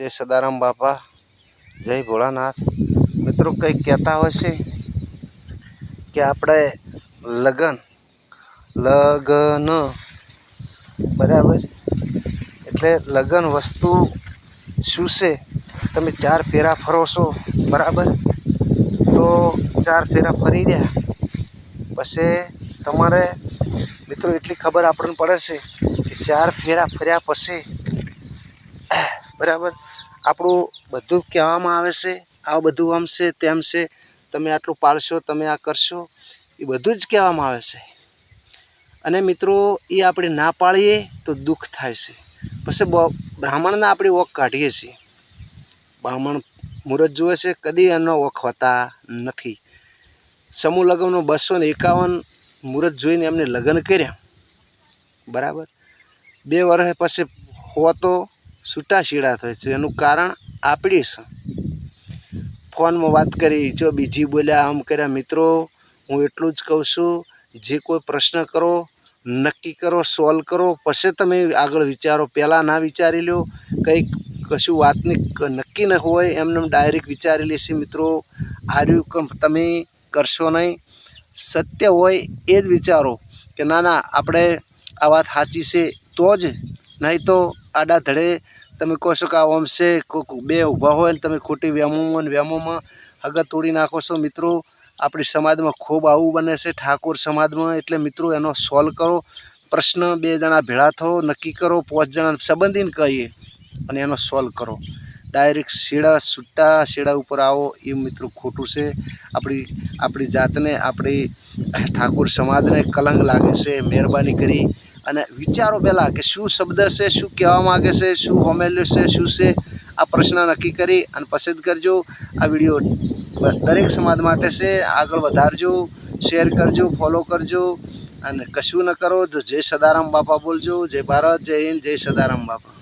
જય સદારામ બાપા, જય ભોળાનાથ. મિત્રો કંઈક કહેતા હોય છે કે આપણે લગન લગન. બરાબર? એટલે લગન વસ્તુ શું છે? તમે ચાર ફેરા ફરો છો, બરાબર? તો ચાર ફેરા ફરી રહ્યા. પછી તમારે, મિત્રો, એટલી ખબર આપણને પડે છે કે ચાર ફેરા ફર્યા પછી બરાબર? આપણું બધું કહેવામાં આવે છે, આ બધું આમ છે, તેમ છે, તમે આટલું પાળશો, તમે આ કરશો, એ બધું જ કહેવામાં આવે છે. અને મિત્રો, એ આપણે ના પાળીએ તો દુઃખ થાય છે. પછી બ્રાહ્મણને આપણે ઓખ કાઢીએ છીએ. બ્રાહ્મણ મુહૂર્ત જુએ છે, કદી એનો ઓખ હોતા નથી. સમૂહ લગ્નનો બસો ને એકાવન મુહૂર્ત જોઈને એમને લગ્ન કર્યા. બરાબર? બે વર્ષ પછી હોતો છૂટા છેડા થાય છે. એનું કારણ આપણી છે. ફોનમાં વાત કરી, જો બીજી બોલ્યા, આમ કર્યા, મિત્રો, હું એટલું જ કહું છું, જે કોઈ પ્રશ્ન કરો, નક્કી કરો, સોલ્વ કરો, પછી તમે આગળ વિચારો. પહેલાં ના વિચારી લો કંઈક કશું વાતની નક્કી ન હોય, એમને ડાયરેક્ટ વિચારી લેશે મિત્રો આર્યું તમે કરશો નહીં. સત્ય હોય એ જ વિચારો કે, ના ના, આપણે આ વાત સાચી છે તો જ. નહીં તો આડા ધડે તમે કહો છો કે આ ઓમ છે, કોક બે ઊભા હોય ને તમે ખોટી વ્યામોમાં ને વ્યામોમાં હગત તોડી નાખો છો. મિત્રો, આપણી સમાજમાં ખૂબ આવું બને છે. ઠાકોર સમાજમાં એટલે મિત્રો એનો સોલ્વ કરો. પ્રશ્ન બે જણા ભેળા થો, નક્કી કરો, પાંચ જણા સંબંધીને કહીએ અને એનો સોલ્વ કરો. ડાયરેક્ટ શેડા છૂટા, શેડા ઉપર આવો, એ મિત્રો ખોટું છે. આપણી આપણી જાતને, આપણી ઠાકોર સમાજને કલંક લાગે છે. મહેરબાની કરી અને વિચારો પહેલાં કે શું શબ્દ છે, શું કહેવા માગે છે, શું હોમેલ્યું છે, શું છે, આ પ્રશ્ન નક્કી કરી અને પસંદ કરજો. આ વીડિયો દરેક સમાજ માટે છે. આગળ વધારજો, શેર કરજો, ફોલો કરજો અને કશું ન કરો. તો જય સદારામ બાપા બોલજો. જય ભારત, જય હિન્દ, જય સદારામ બાપા.